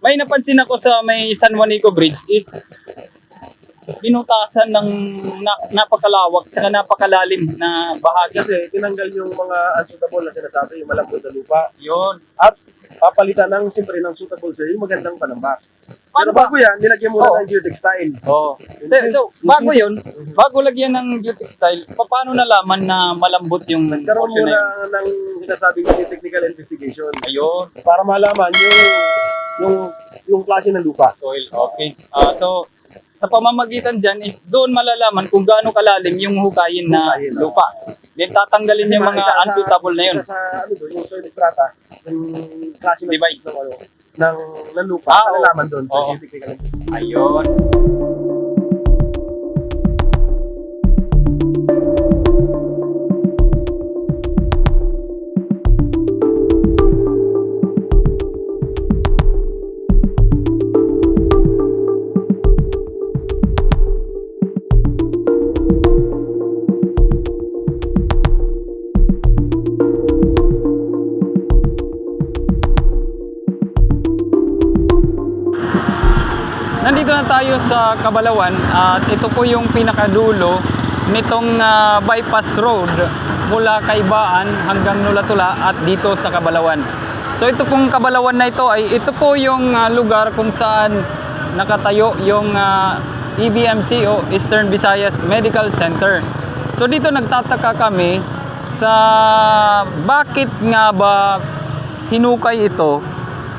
May napansin ako sa may San Juanico Bridge is binutasan ng na, napakalawak tsaka napakalalim na bahagi. Kasi tinanggal yung mga unsuitable na sinasabi, yung malambot na lupa. Yun. At papalitan ng, siyempre, ng suitable sir, yung magandang panambak. Pero bago yan, nilagyan muna Oo. ng geotextile. Oh. So, bago yun, bago lagyan ng geotextile, pa- paano nalaman na malambot yung Nagkaroon portion na muna yun? ng sinasabing technical investigation Ayun. para malaman yung yung yung klase ng lupa. Soil. Okay. Ah, so, sa pamamagitan dyan is doon malalaman kung gaano kalalim yung hukayin na Hukayin, lupa. Then tatanggalin yung mga Isa sa- unsuitable na yun. Isa sa ano doon, yung soil strata, yung klase ng Device. ng, ano, ng, ng lupa, Ah, oo. malalaman doon Oo. geotechnical investigation. Ayun. Nandito na tayo sa Kabalawan at ito po yung pinakadulo nitong ah, bypass road mula Kaibaan hanggang Nulatula at dito sa Kabalawan. So ito pong Kabalawan na ito ay ito po yung ah, lugar kung saan nakatayo yung ah, EBMC o Eastern Visayas Medical Center. So dito nagtataka kami sa bakit nga ba hinukay ito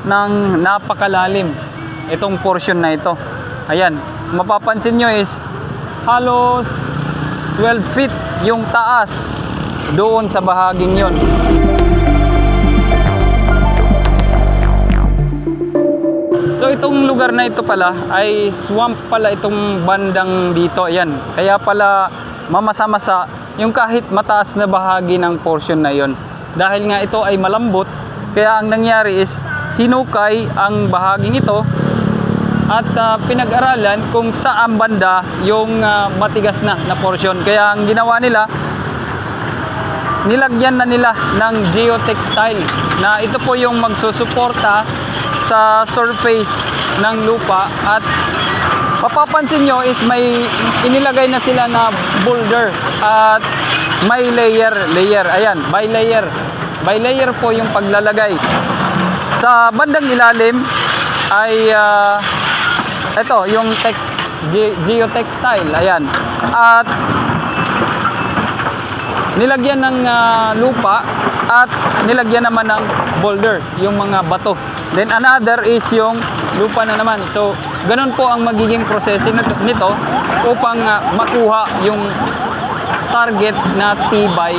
ng napakalalim itong portion na ito. Ayan, mapapansin nyo is halos 12 feet yung taas doon sa bahaging yon. So itong lugar na ito pala ay swamp pala itong bandang dito. Ayan. Kaya pala mamasa-masa yung kahit mataas na bahagi ng portion na yon. Dahil nga ito ay malambot, kaya ang nangyari is hinukay ang bahaging ito at ah, pinag-aralan kung saan banda yung ah, matigas na na portion. Kaya ang ginawa nila, nilagyan na nila ng geotextile na ito po yung magsusuporta sa surface ng lupa. At mapapansin nyo is may inilagay na sila na boulder at may layer layer. Ayan by layer. By layer po yung paglalagay. Sa bandang ilalim ay ah, ito yung text ge- geotextile ayan at nilagyan ng ah, lupa at nilagyan naman ng boulder, yung mga bato. Then another is yung lupa na naman. So, ganun po ang magiging processing nito- upang ah, makuha yung target na tibay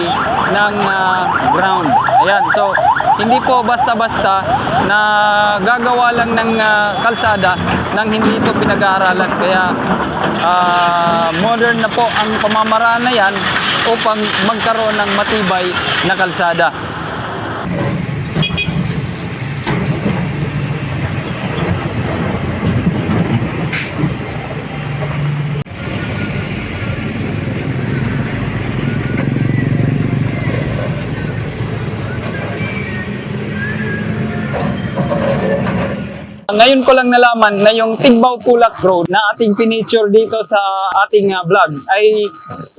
ng ah, ground. Ayan, so hindi po basta-basta na gagawa lang ng ah, kalsada nang hindi ito pinag-aaralan. Kaya ah, modern na po ang pamamaraan na yan upang magkaroon ng matibay na kalsada. Ngayon ko lang nalaman na yung Tigbaw Kulak Road na ating pinicture dito sa ating ah, vlog ay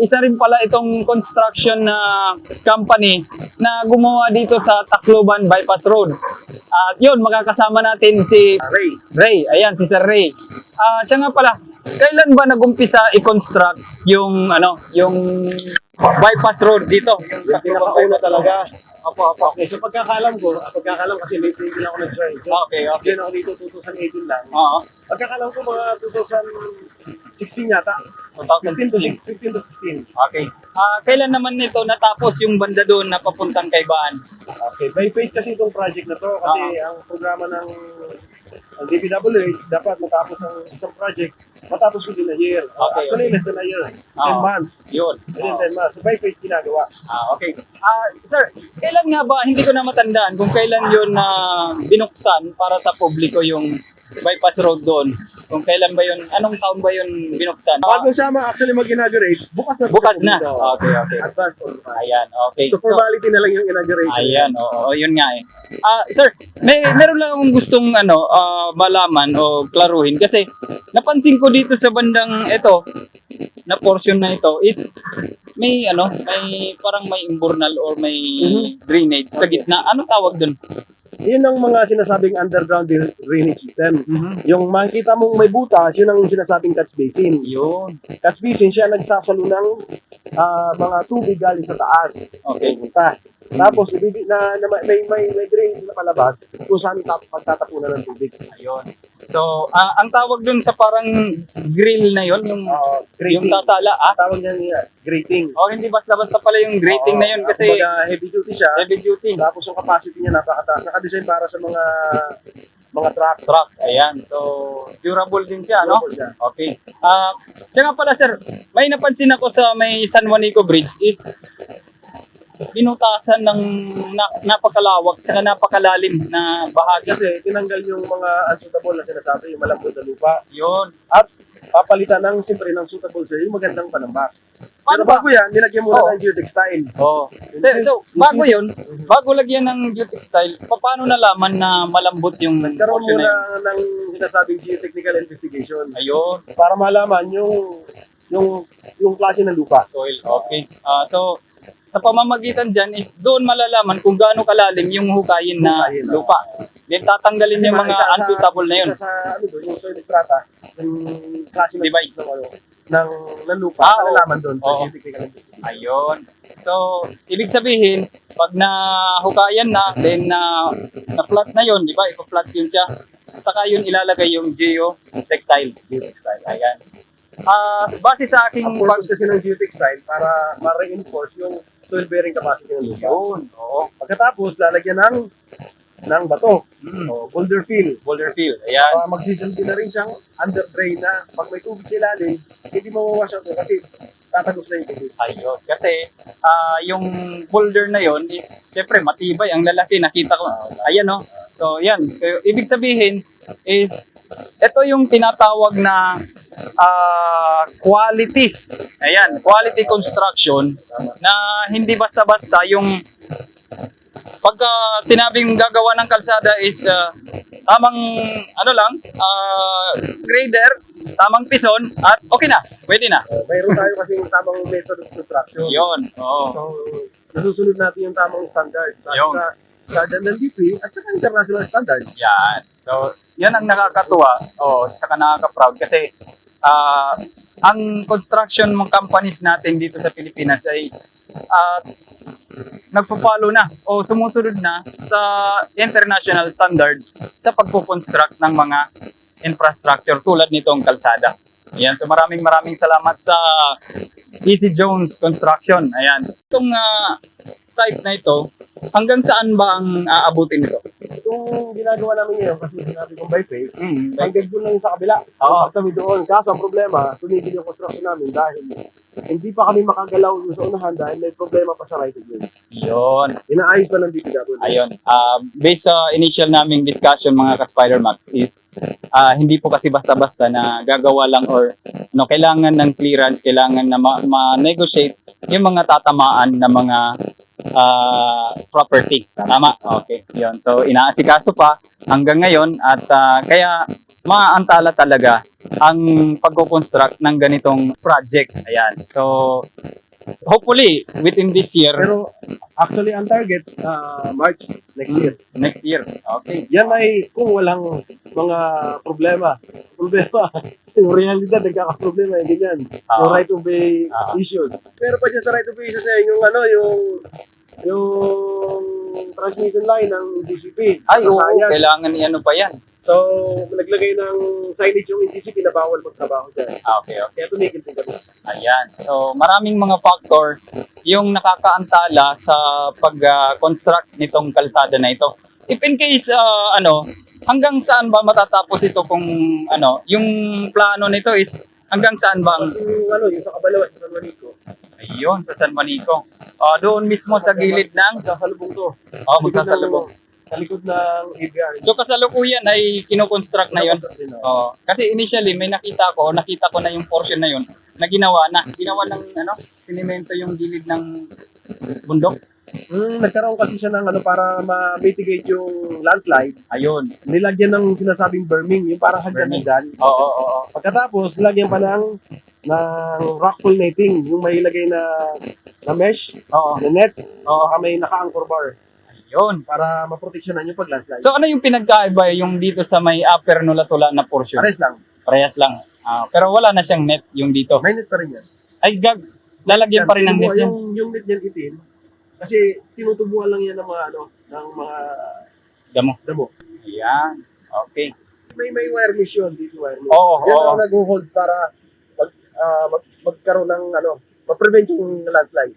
isa rin pala itong construction na company na gumawa dito sa Tacloban Bypass Road. At yun, makakasama natin si Ray, Ray. Ayan, si Sir Ray. Ah, siya nga pala, kailan ba nagumpisa i-construct yung ano, yung bypass road dito? Yung pinakauna talaga. Opo, opo. Okay, so pagkakalam ko, ah, pagkakalam kasi may tingin ako nag-join. So, Okay, okay. Diyan ako dito 2018 lang. Oo. Pagkakalam ko mga 2016 yata. 15 to 2016. 15 to 16. Okay. Ah, kailan naman nito natapos yung banda doon na papuntang Kaibaan? Okay, by phase kasi itong project na to kasi ang programa ng ang DPWH dapat matapos ang isang project matapos within a year. Okay, Actually, okay. less than a year. 10 Oo. months. Yun. Within 10 months. So by phase ginagawa. Ah, okay. Ah, sir, kailan nga ba, hindi ko na matandaan kung kailan yun na binuksan para sa publiko yung bypass road doon. Kung kailan ba yun, anong taon ba yun binuksan? Bago siya ma- actually mag-inaugurate, bukas na. Bukas na. Okay, okay. Advance. Ayan, okay. So formality na lang yung inauguration. Ayan, oo, yun nga eh. Ah, sir, may meron lang akong gustong ano, ah, malaman o klaruhin kasi napansin ko dito sa bandang ito na portion na ito is may ano, may parang may imburnal or may Mhm. drainage sa gitna. Anong tawag dun? Yun ang mga sinasabing underground drainage system. Mhm. Yung makikita mong may butas, yun ang sinasabing catch basin. Yun. Catch basin, siya nagsasalo ng ah, mga tubig galing sa taas. Okay. Punta. Tapos, ibig na, na may, may, may drainage na palabas kung saan tap, pagtatapunan ng tubig. Ayun. So, ah, ang tawag dun sa parang grill na yon yung Uh, yung sasala, ah? Tawag niya niya, grating. O hindi basta-basta pala yung grating na yun kasi Kumbaga, heavy duty siya. heavy duty. Tapos yung capacity niya napakataas. Naka-design para sa mga mga truck. truck. Ayan. So, durable din siya, no? Durable siya. Okay. Ah, siya nga pala, sir, may napansin ako sa may San Juanico Bridge is binutasan ng na, napakalawak at napakalalim na bahagi. Kasi tinanggal yung mga unsuitable na sinasabi, yung malambot na lupa. Yun. At papalitan ng, siyempre, ng suitable sir, yung magandang panambak. Pero ba? bago yan, nilagyan muna Oo. ng geotextile. Oh. So, bago yun, bago lagyan ng style, paano nalaman na malambot yung Nagkaroon na muna yun? ng sinasabing geotechnical investigation Ayun. para malaman yung yung yung klase ng lupa. soil. Okay. Ah, so, sa pamamagitan dyan is doon malalaman kung gaano kalalim yung hukayin na Hukayin, lupa. Then tatanggalin yung mga Isa sa- unsuitable na yun. Isa sa ano doon, yung soil strata, yung klase ng Device. ng, ano, ng, ng lupa, Ah, oo. malalaman doon Oo. geotechnical investigation. Ayun. So, ibig sabihin, pag nahukayan na, then na na-flat na yun, di ba? Ipa-flat yun siya. Saka yun ilalagay yung geo textile. Geotextile. Ayan. Ah, base sa aking Ang purpose kasi ng geotextile para ma-reinforce yung soil bearing capacity ng lupa. Yun, oo. Pagkatapos, lalagyan ng ng bato Mm. o boulder fill. Boulder field. Ayan. Uh, magsisilbi na rin siyang under drain na pag may tubig sa ilalim, hindi mawawash out kasi tatagos na yung tubig. Ayun. Kasi ah, yung boulder na yon is, syempre, matibay. Ang lalaki, nakita ko. Ayan, no? So, yan. So, ibig sabihin is, ito yung tinatawag na ah, quality. Ayan, quality construction na hindi basta-basta yung pagka sinabing gagawa ng kalsada is ah, tamang ano lang, ah, grader, tamang pison, at okay na, pwede na. Uh, mayroon tayo kasi yung tamang method of construction. Yun, oo. So, nasusunod natin yung tamang standard. Yun. Sa standard ng DP at saka international standards. Yan. So, yan ang nakakatuwa o saka nakaka-proud kasi ah, ang construction mga companies natin dito sa Pilipinas ay ah, nagpo-follow na o sumusunod na sa international standard sa pagpo-construct ng mga infrastructure tulad nitong kalsada. Ayan, so maraming maraming salamat sa Easy Jones Construction. Ayan. Itong ah, site na ito, hanggang saan ba ang aabutin nito? Itong ginagawa namin ngayon kasi sinabi kong by faith, Mm, hanggang doon lang sa kabila. Oo. Pag kami doon, kaso ang problema, tumigil yung construction namin dahil hindi pa kami makagalaw sa unahan dahil may problema pa sa right of way. Yun. Inaayos pa ng DPW. Ayun. Ah, based sa initial naming discussion mga ka-Spider Max is ah, hindi po kasi basta-basta na gagawa lang or no, kailangan ng clearance, kailangan na ma- ma-negotiate yung mga tatamaan na mga ah, property. Tama? Okay. Yun. So, inaasikaso pa hanggang ngayon at ah, kaya maantala talaga ang pagko-construct ng ganitong project. Ayan. So, hopefully, within this year, Pero actually ang target, ah, March next year. next year. Okay. Yan ay kung walang mga problema. Problema. yung realidad, nagkakaproblema yung ganyan. Oo. Yung right of way Oo. issues. Pero pa dyan sa right of way issues yung ano, yung yung transmission line ng DCP. Ay, oo, kailangan i-ano pa yan. So, naglagay ng signage yung DCP na bawal magtrabaho dyan. Ah, okay, okay. Kaya tumigil din kami. Ayan. So, maraming mga factor yung nakakaantala sa pag-construct nitong kalsada na ito. If in case, ah, ano, hanggang saan ba matatapos ito kung, ano, yung plano nito is hanggang saan ba ang... Yung ano, yung sa Kabalawan, sa San Juanico, Ayun, sa San Juanico. Ah, doon mismo sa gilid ng... magsasalubong to. Oh, magsasalubong. Sa likod ng ABR. So kasalukuyan ay kinoconstruct na yun. Din, oh. Oo. Kasi initially may nakita ko, nakita ko na yung portion na yun na ginawa na. Ginawa ng ano, sinimento yung gilid ng bundok. Mm, nagkaroon kasi siya ng ano para ma-mitigate yung landslide. Ayun. Nilagyan ng sinasabing berming, yung parang hagdan-hagdan. Oo, oo, oo. Pagkatapos, nilagyan pa ng ng rock pool netting, yung may ilagay na na mesh, Oo. na net, Oo. may naka-anchor bar Ayun. para maproteksyonan yung pag-landslide. So ano yung pinagkaiba yung dito sa may upper Nulatula na portion? Pares lang. Parehas lang. Ah, pero wala na siyang net yung dito. May net pa rin yan. Ay gag, lalagyan pa rin ng net Tinubuan- yan. Yung, yung net yan itim, kasi tinutubuan lang yan ng mga ano, ng mga Damo. damo. Ayan. Okay. May may wire mesh yun, dito wire mesh. Oo, yan oo. ang nag-hold para mag, ah, mag, magkaroon ng ano, ma-prevent yung landslide.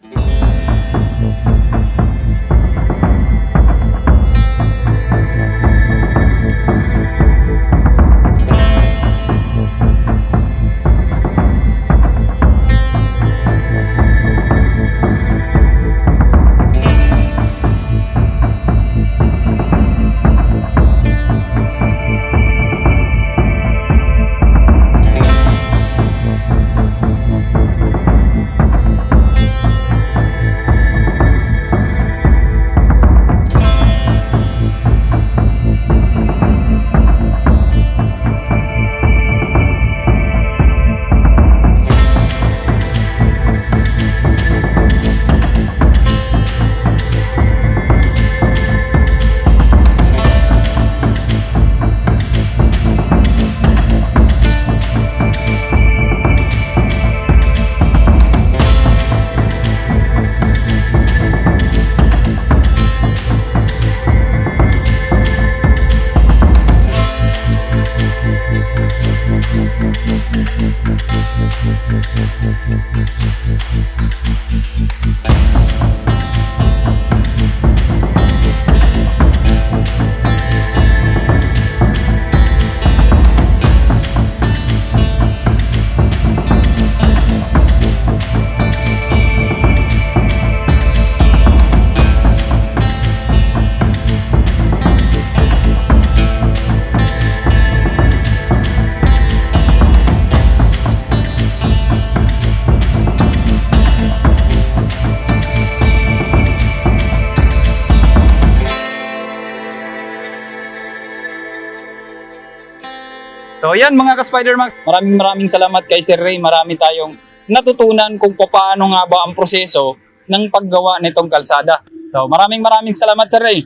Yan mga ka-Spider-Max, maraming maraming salamat kay Sir Ray. Marami tayong natutunan kung paano nga ba ang proseso ng paggawa nitong kalsada. So maraming maraming salamat Sir Ray.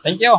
Thank you.